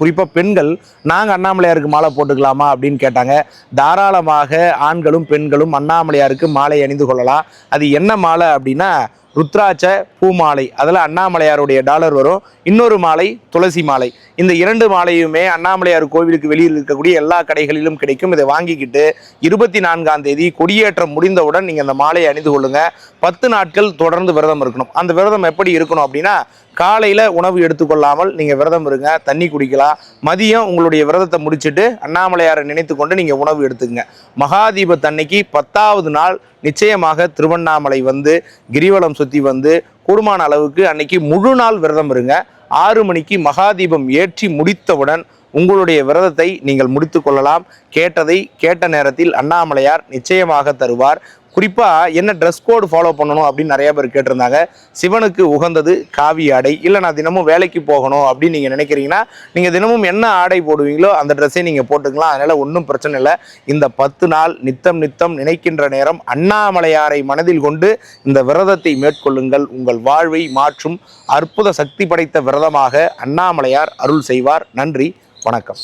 குறிப்பாக பெண்கள் நாங்கள் அண்ணாமலையாருக்கு மாலை போட்டுக்கலாமா அப்படின்னு கேட்டாங்க. தாராளமாக ஆண்களும் பெண்களும் அண்ணாமலையாருக்கு மாலை அணிந்து கொள்ளலாம். அது என்ன மாலை அப்படின்னா ருத்ராட்ச பூ மாலை அதில் அண்ணாமலையாருடைய டாலர் வரும். இன்னொரு மாலை துளசி மாலை. இந்த இரண்டு மாலையுமே அண்ணாமலையார் கோவிலுக்கு வெளியில் இருக்கக்கூடிய எல்லா கடைகளிலும் கிடைக்கும். இதை வாங்கிக்கிட்டு இருபத்தி நான்காம் தேதி கொடியேற்றம் முடிந்தவுடன் நீங்கள் அந்த மாலையை அணிந்து கொள்ளுங்க. பத்து நாட்கள் தொடர்ந்து விரதம் இருக்கணும். அந்த விரதம் எப்படி இருக்கணும் அப்படின்னா காலையில் உணவு எடுத்துக்கொள்ளாமல் நீங்கள் விரதம் இருங்க தண்ணி குடிக்கலாம். மதியம் உங்களுடைய விரதத்தை முடிச்சுட்டு அண்ணாமலையாரை நினைத்து கொண்டு நீங்கள் உணவு எடுத்துக்கங்க. மகாதீபத்தன்னைக்கு பத்தாவது நாள் நிச்சயமாக திருவண்ணாமலை வந்து கிரிவலம் சுற்றி வந்து கூடுமான அளவுக்கு அன்னைக்கு முழு நாள் விரதம் இருங்க. ஆறு மணிக்கு மகாதீபம் ஏற்றி முடித்தவுடன் உங்களுடைய விரதத்தை நீங்கள் முடித்து கொள்ளலாம். கேட்டதை கேட்ட நேரத்தில் அண்ணாமலையார் நிச்சயமாக தருவார். குறிப்பாக என்ன ட்ரெஸ் கோடு ஃபாலோ பண்ணணும் அப்படின்னு நிறைய பேர் கேட்டிருந்தாங்க. சிவனுக்கு உகந்தது காவி ஆடை. இல்லை நான் தினமும் வேலைக்கு போகணும் அப்படின்னு நீங்கள் நினைக்கிறீங்கன்னா நீங்கள் தினமும் என்ன ஆடை போடுவீங்களோ அந்த ட்ரெஸ்ஸை நீங்கள் போட்டுக்கலாம். அதனால் ஒன்றும் பிரச்சனை இல்லை. இந்த பத்து நாள் நித்தம் நித்தம் நினைக்கின்ற நேரம் அண்ணாமலையாரை மனதில் கொண்டு இந்த விரதத்தை மேற்கொள்ளுங்கள். உங்கள் வாழ்வை மாற்றும் அற்புத சக்தி படைத்த விரதமாக அண்ணாமலையார் அருள் செய்வார். நன்றி. வணக்கம்.